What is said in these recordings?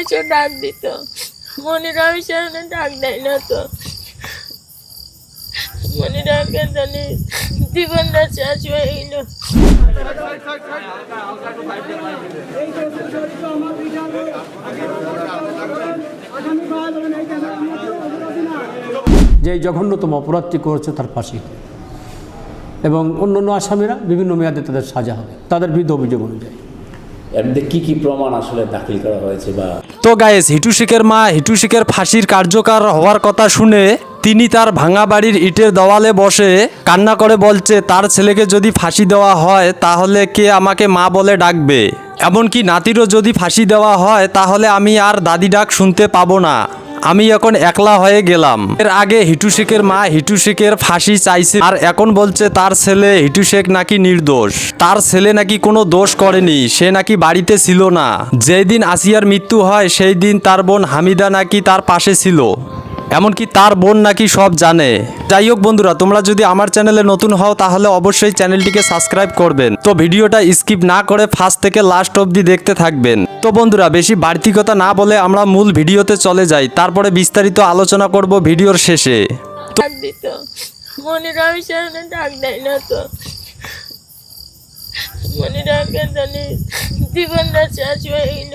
এসে ডাক দিত। মনিরা এসে ডাক দেয় না তো। মনিরাকে জানি জীবনটা শেষ হয়ে গেল। যে জঘন্যতম অপরাধটি করেছে তার ফাঁসি এবং অন্যান্য আসামিরা বিভিন্ন মেয়াদে তাদের সাজা হবে। তাদের বিরুদ্ধে অভিযোগ অনুযায়ী। তো গায়েস হিটু শেখের মা, হিটু শেখের ফাঁসির কার্যকর হওয়ার কথা শুনে তিনি তার ভাঙা বাড়ির ইটের দেওয়ালে বসে কান্না করে বলছে, তার ছেলেকে যদি ফাঁসি দেওয়া হয়, তাহলে কে আমাকে মা বলে ডাকবে? এমনকি নাতিরও যদি ফাঁসি দেওয়া হয়, তাহলে আমি আর দাদি ডাক শুনতে পাবো না। আমি এখন একলা হয়ে গেলাম। এর আগে হিটু শেখের মা হিটু শেখের ফাঁসি চাইছে। আর এখন বলছে, তার ছেলে হিটু শেখ নাকি নির্দোষ। তার ছেলে নাকি কোনো দোষ করেনি। সে নাকি বাড়িতে ছিল না। যেদিন আসিয়ার মৃত্যু হয় সেই দিন তার বোন হামিদা নাকি তার পাশে ছিল। এমনকি তার বোন নাকি সব জানে। যাই হোক বন্ধুরা, তোমরা যদি আমার চ্যানেলে নতুন হও, তাহলে অবশ্যই চ্যানেলটিকে সাবস্ক্রাইব করবেন। তো ভিডিওটা স্কিপ না করে ফার্স্ট থেকে লাস্ট অবধি দেখতে থাকবেন। তো বন্ধুরা, বেশি বাড়তি কথা না বলে আমরা মূল ভিডিওতে চলে যাই। তারপরে বিস্তারিত আলোচনা করব ভিডিওর শেষে। তো জীবনটা শেষ হয়ে গেল।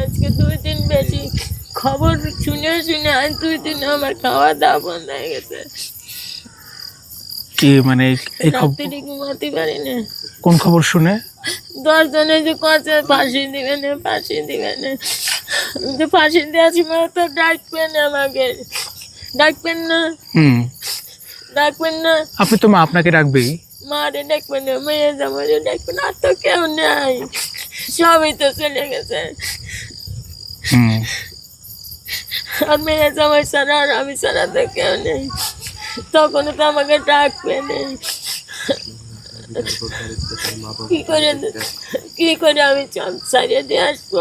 আজকে দুই দিন বেশি খবর শুনে শুনে আজ দুই দিন আমার খাওয়া দাওয়া বন্ধ হয়ে গেছে। কি মানে এই খবর রাত্রি ঘুমাতে পারি না। কোন খবর শুনে? দশজনে যে কছে ফাঁসি দিবে না ফাঁসি দিবে না। যে ফাঁসি দেওয়ার সময় তো ডাকবেন আমাকে। ডাকবেন না। হুম। ডাকবেন না। আপনি তো মা আপনাকে রাখবেই মারে ডাকবেন না মেয়ে জামারে ডাকবেন আর তো কেউ নাই। সবই তো চলে গেছে। মেয়ে জামাই ছাড়া আর আমি ছাড়া তো কেউ নেই। তখন তো আমাকে ডাকবে নেই কি করে কি করে আমি সারিয়ে দিয়ে আসব?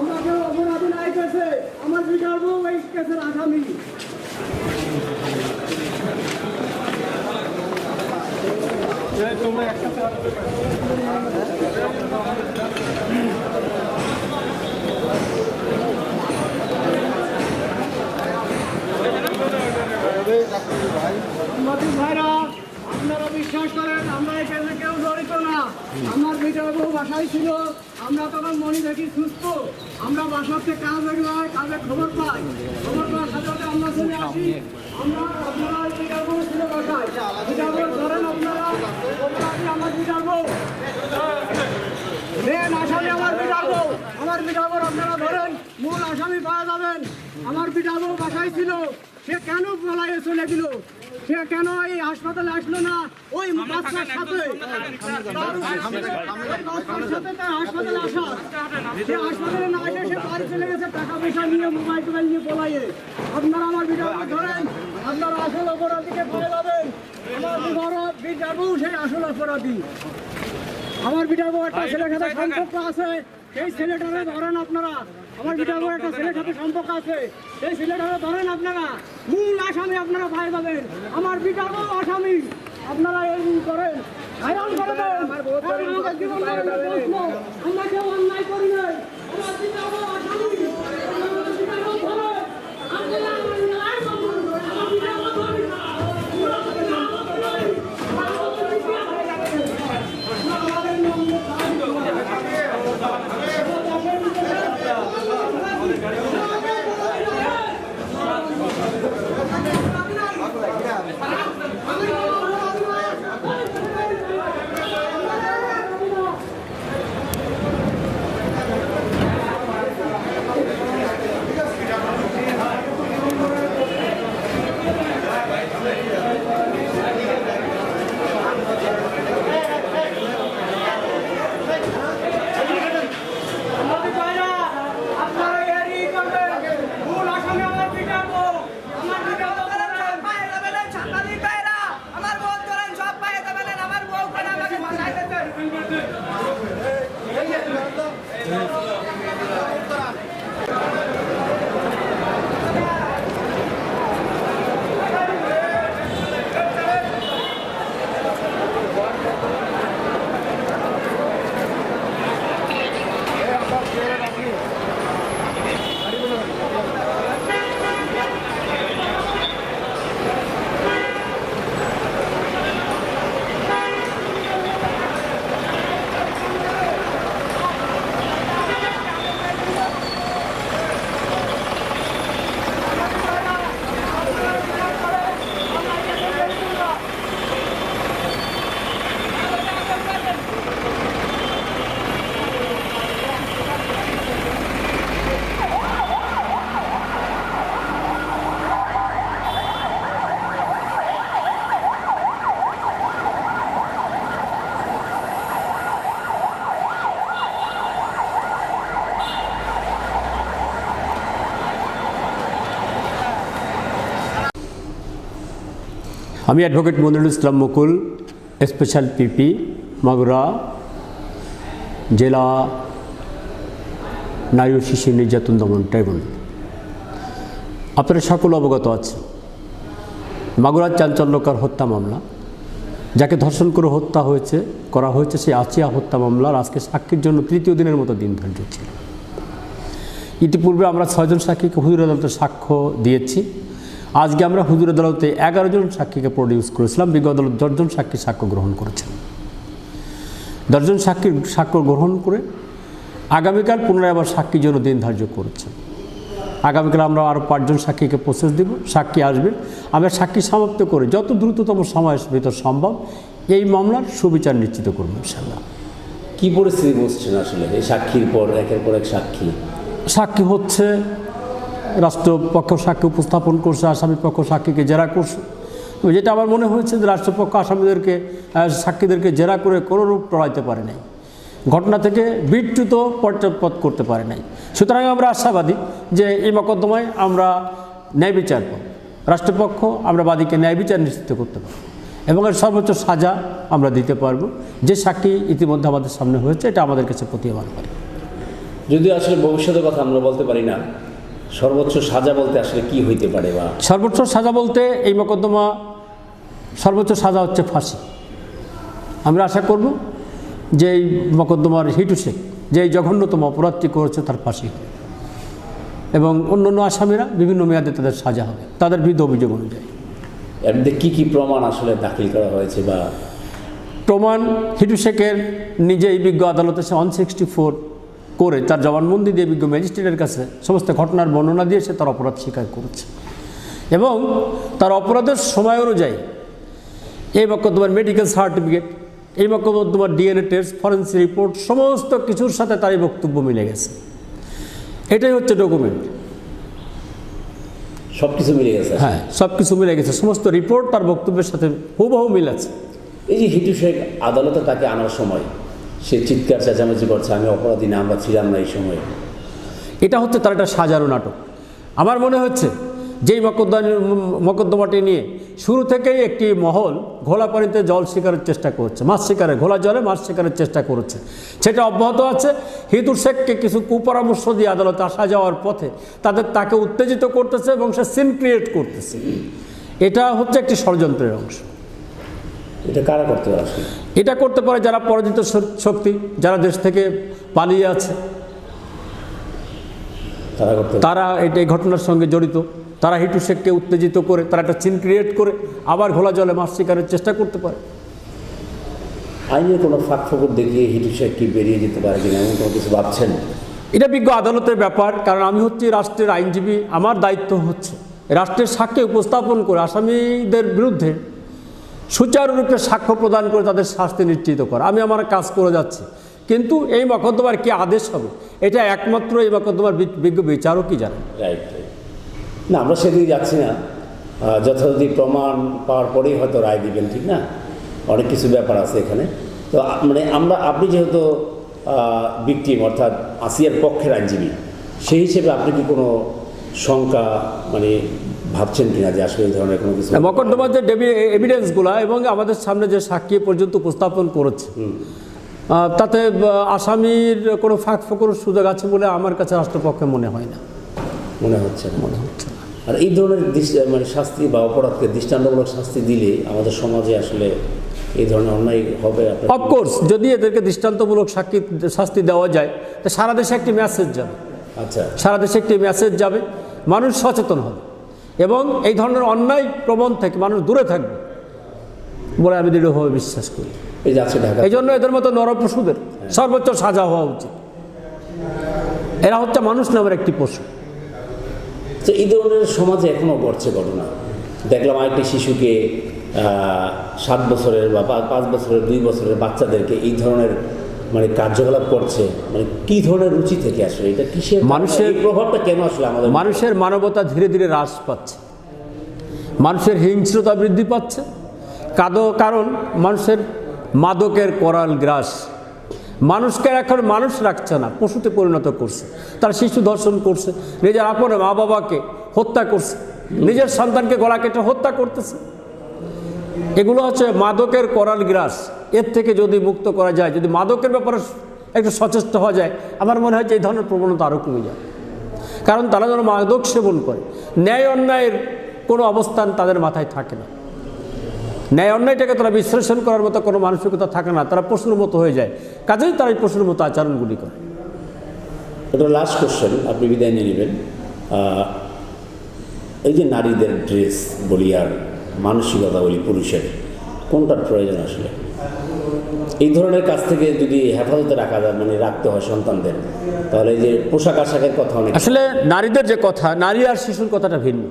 আমাকে অপরাধী নাই করছে আমার বিচার বউ এই কেসের আসামি সাংবাদিক ভাইরা আপনারা বিশ্বাস করেন, আমরা কেসে কেউ জড়িত না। আমার বিচার বউ বাসায় ছিল, আমরা তখন মনি দেখি সুস্থ। আমরা বাসাতে কাজ হয় কাজে খবর পাই। খবর পাওয়ার সাথে সাথে আমরা চলে আসি। আমরা আপনারা ধরেন আপনারা আমার বিচার বউ আমার আমার আপনারা ধরেন পাওয়া যাবেন। আমার বাসায় ছিল। সে কেন পলাইয়ে চলে গেল? সে কেন এই হাসপাতালে আসলো না? ওই বাচ্চার সাথে। সাথে তার হাসপাতালে আসা। সে হাসপাতালে না এসে সে বাড়ি চলে গেছে টাকা পয়সা নিয়ে মোবাইল টোবাইল নিয়ে পলাইয়ে আপনারা আমার ভিডিও ধরেন আপনারা আসল অপরাধীকে পেয়ে যাবেন আমার বিচারবো সেই আসল অপরাধী। আমার বউ একটা ছেলের সাথে সম্পর্ক আছে সেই ছেলেটারে ধরেন আপনারা। আমার বউ একটা ছেলের সাথে সম্পর্ক আছে। সেই ছেলেটা ধরেন আপনারা। মূল আসামি আপনারা ভাই পাবেন আমার বউ আসামি আপনারা এই করেন। করে দেন। প্রশ্ন। আমরা কেউ অন্যায় করি নাই। আমার বিটার আসামি 네. আমি advocate Monirul Islam Mukul, special PP Magura, জেলা নারী ও শিশু নির্যাতন দমন ট্রাইব্যুনাল। আপনারা সকল অবগত আছে। মাগুরার চাঞ্চল্যকার হত্যা মামলা। যাকে ধর্ষণ করে হত্যা হয়েছে, করা হয়েছে সেই আচিয়া হত্যা মামলার আজকে সাক্ষীর জন্য তৃতীয় দিনের মতো দিন ধার্য ছিল। ইতিপূর্বে আমরা ছয়জন সাক্ষীকে হুজুর আদালতে সাক্ষ্য দিয়েছি। আজকে আমরা হুজুর আদালতে এগারো জন সাক্ষীকে প্রডিউস করেছিলাম। বিগত আদালত দশজন সাক্ষী সাক্ষ্য গ্রহণ করেছেন। দশজন সাক্ষীর সাক্ষ্য গ্রহণ করে আগামীকাল পুনরায় আবার সাক্ষীর জন্য দিন ধার্য করেছেন। আগামীকাল আমরা আরও পাঁচজন সাক্ষীকে প্রসেস দেব সাক্ষী আসবে। আমরা সাক্ষী সমাপ্ত করে যত দ্রুততম সময়ের ভিতর সম্ভব এই মামলার সুবিচার নিশ্চিত করব ইনশাল্লাহ কি পরিস্থিতি বসছেন আসলে? এই সাক্ষীর পর একের পর এক সাক্ষী। সাক্ষী হচ্ছে রাষ্ট্রপক্ষ সাক্ষী উপস্থাপন করছে, আসামি পক্ষ সাক্ষীকে জেরা করছে। যেটা আমার মনে হয়েছে যে রাষ্ট্রপক্ষ আসামিদেরকে সাক্ষীদেরকে জেরা করে কোনো রূপ টড়াইতে পারে নাই। ঘটনা থেকে বিচ্যুত পর্যাপদ করতে পারে নাই। সুতরাং আমরা আশাবাদী যে এই মকদ্দমায় আমরা ন্যায় বিচার পাব রাষ্ট্রপক্ষ আমরা বাদীকে ন্যায় বিচার নিশ্চিত করতে পারব এবং এর সর্বোচ্চ সাজা আমরা দিতে পারব। যে সাক্ষী ইতিমধ্যে আমাদের সামনে হয়েছে, এটা আমাদের কাছে প্রতীয়মান করে যদিও আসলে ভবিষ্যতের কথা আমরা বলতে পারি না সর্বোচ্চ সাজা বলতে আসলে কি হইতে পারে বা? সর্বোচ্চ সাজা বলতে এই মোকদ্দমা সর্বোচ্চ সাজা হচ্ছে ফাঁসি। আমরা আশা করব যে এই মোকদ্দমার হিটু শেখ যে এই জঘন্যতম অপরাধটি করেছে তার ফাঁসি। এবং অন্যান্য আসামিরা বিভিন্ন মেয়াদে তাদের সাজা হবে তাদের বিরুদ্ধে অভিযোগ অনুযায়ী। এর মধ্যে কি কি প্রমাণ আসলে দাখিল করা হয়েছে বা? প্রমাণ হিটু শেখের নিজেই বিজ্ঞ আদালতে সে ওয়ান সিক্সটি ফোর করে তার জবানবন্দি দিয়ে বিজ্ঞ ম্যাজিস্ট্রেটের কাছে সমস্ত ঘটনার বর্ণনা দিয়ে সে তার অপরাধ স্বীকার করেছে। এবং তার অপরাধের সময় অনুযায়ী এই মকদ্দমার মেডিকেল সার্টিফিকেট এই মকদ্দমার ডিএনএ টেস্ট ফরেন্সিক রিপোর্ট সমস্ত কিছুর সাথে তার এই বক্তব্য মিলে গেছে। এটাই হচ্ছে ডকুমেন্ট সব কিছু মিলে গেছে। হ্যাঁ সব কিছু মিলে গেছে। সমস্ত রিপোর্ট তার বক্তব্যের সাথে হুবহু মিল আছে। এই যে হিটু শেখ আদালতে তাকে আনার সময় সে চিৎকার, চেঁচামেচি করছে, আমি অপরাধী না, আমরা ছিলাম না এই সময়। এটা হচ্ছে তার একটা সাজানো নাটক। আমার মনে হচ্ছে, যেই মকদ্দমা মকদ্দমাটি নিয়ে শুরু থেকেই একটি মহল ঘোলা পানিতে জল শিকারের চেষ্টা করছে, মাছ শিকারে, ঘোলা জলে মাছ শিকারের চেষ্টা করছে। সেটা অব্যাহত আছে। হিতুর শেখকে কিছু কুপরামর্শ দিয়ে আদালতে আসা যাওয়ার পথে তাদের তাকে উত্তেজিত করতেছে এবং সে সিন ক্রিয়েট করতেছে। এটা হচ্ছে একটি ষড়যন্ত্রের অংশ। এটা কারা করতে পারে এটা করতে পারে যারা পরাজিত শক্তি যারা দেশ থেকে পালিয়ে আছে। তারা করতে তারা এটা এই ঘটনার সঙ্গে জড়িত। তারা হিটু শেখকে উত্তেজিত করে তারা একটা চিন ক্রিয়েট করে আবার ঘোলা জলে মাছ শিকারের চেষ্টা করতে পারে। আইনের কোনো ফাঁক ফকর দেখিয়ে হিটু শেখ কি বেরিয়ে যেতে পারে কিনা এমন কোনো কিছু ভাবছেন? এটা বিজ্ঞ আদালতের ব্যাপার কারণ আমি হচ্ছি রাষ্ট্রের আইনজীবী আমার দায়িত্ব হচ্ছে। রাষ্ট্রের সাক্ষ্য উপস্থাপন করে আসামিদের বিরুদ্ধে সুচারুরূপে সাক্ষ্য প্রদান করে তাদের শাস্তি নিশ্চিত করা। আমি আমার কাজ করে যাচ্ছি। কিন্তু এই মকদ্দমার কি আদেশ হবে? এটা একমাত্র এই মকদ্দমার বিজ্ঞ বিচারকই জানেন রাইট না, আমরা সেদিকে যাচ্ছি না। যথাযথ প্রমাণ পাওয়ার পরেই হয়তো রায় দিবেন, ঠিক না? অনেক কিছু ব্যাপার আছে এখানে। তো মানে আমরা, আপনি যেহেতু বিক্টিম অর্থাৎ আসিয়ার পক্ষের আইনজীবী, সেই হিসেবে আপনি কি কোনো শঙ্কা মানে ভাবছেন কিনা যে আসলে এই ধরনের কোনো কিছু মকদ্দমার যে এভিডেন্সগুলো এবং আমাদের সামনে যে সাক্ষী পর্যন্ত উপস্থাপন করেছে তাতে আসামির কোনো ফাঁক ফোকর সুযোগ আছে বলে আমার কাছে রাষ্ট্রপক্ষে মনে হয় না। মনে হচ্ছে না। মনে হচ্ছে আর এই ধরনের মানে শাস্তি বা অপরাধকে দৃষ্টান্তমূলক শাস্তি দিলে আমাদের সমাজে আসলে এই ধরনের অন্যায় হবে অফকোর্স যদি এদেরকে দৃষ্টান্তমূলক সাক্ষী শাস্তি দেওয়া যায় তো সারা দেশে একটি মেসেজ যাবে। আচ্ছা। সারা দেশে একটি মেসেজ যাবে মানুষ সচেতন হবে। এবং এই ধরনের অন্যায় প্রবণ থেকে মানুষ দূরে থাকবে বলে আমি দৃঢ়ভাবে বিশ্বাস করি। এই জন্য এদের মতো নরপশুদের সর্বোচ্চ সাজা হওয়া উচিত। এরা হচ্ছে মানুষ নামের একটি পশু। তো এই ধরনের সমাজে এখনও ঘটছে ঘটনা। দেখলাম আরেকটি শিশুকে সাত বছরের বা পাঁচ বছরের দুই বছরের বাচ্চাদেরকে এই ধরনের মানে কার্যকলাপ করছে মানে কি ধরনের রুচি থেকে আসলে? এটা কিসের মানুষের- প্রভাবটা কেন আসলে আমাদের মানুষের মানবতা ধীরে ধীরে হ্রাস পাচ্ছে। মানুষের হিংস্রতা বৃদ্ধি পাচ্ছে। কাদো কারণ মানুষের মাদকের করাল গ্রাস। মানুষকে এখন মানুষ রাখছে না পশুতে পরিণত করছে। তার শিশু ধর্ষণ করছে নিজের আপন মা বাবাকে হত্যা করছে নিজের সন্তানকে গলা কেটে হত্যা করতেছে। এগুলো হচ্ছে মাদকের করাল গ্রাস। এর থেকে যদি মুক্ত করা যায়, যদি মাদকের ব্যাপারে একটু সচেষ্ট হওয়া যায়, আমার মনে হয় যে এই ধরনের প্রবণতা আরও কমে যায়। কারণ তারা যেন মাদক সেবন করে, ন্যায় অন্যায়ের কোনো অবস্থান তাদের মাথায় থাকে না। ন্যায় অন্যায়টাকে তারা বিশ্লেষণ করার মতো কোনো মানসিকতা থাকে না, তারা পশুর মতো হয়ে যায়। কাজেই তারা এই পশুর মতো আচরণগুলি করে। এটা লাস্ট কোশ্চেন আপনি বিদায় নিয়ে নেবেন। এই যে নারীদের ড্রেস বলি আর মানসিকতা বলি পুরুষের, কোনটার প্রয়োজন আসলে? এই ধরনের কাজ থেকে যদি হেফাজতে রাখা যায় মানে রাখতে হয় সন্তানদের তাহলে এই যে পোশাক আশাকের কথা অনেক আসলে নারীদের যে কথা নারী আর শিশুর কথাটা ভিন্ন।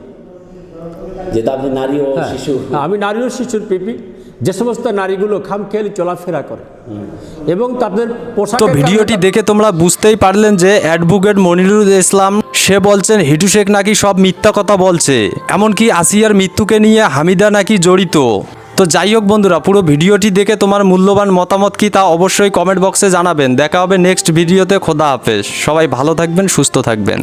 যে আপনি নারী ও হ্যাঁ, শিশু। আমি নারী ও শিশুর পিপি যে সমস্ত নারীগুলো খামখেয়ালি চলাফেরা করে এবং তাদের পোশাক তো ভিডিওটি দেখে তোমরা বুঝতেই পারলেন যে অ্যাডভোকেট মনিরুল ইসলাম সে বলছেন হিটু শেখ নাকি সব মিথ্যা কথা বলছে। এমনকি আসিয়ার মৃত্যুকে নিয়ে হামিদা নাকি জড়িত। তো যাই হোক বন্ধুরা, পুরো ভিডিওটি দেখে তোমার মূল্যবান মতামত কি তা অবশ্যই কমেন্ট বক্সে জানাবেন। দেখা হবে নেক্সট ভিডিওতে, খোদা হাফেজ। সবাই ভালো থাকবেন, সুস্থ থাকবেন।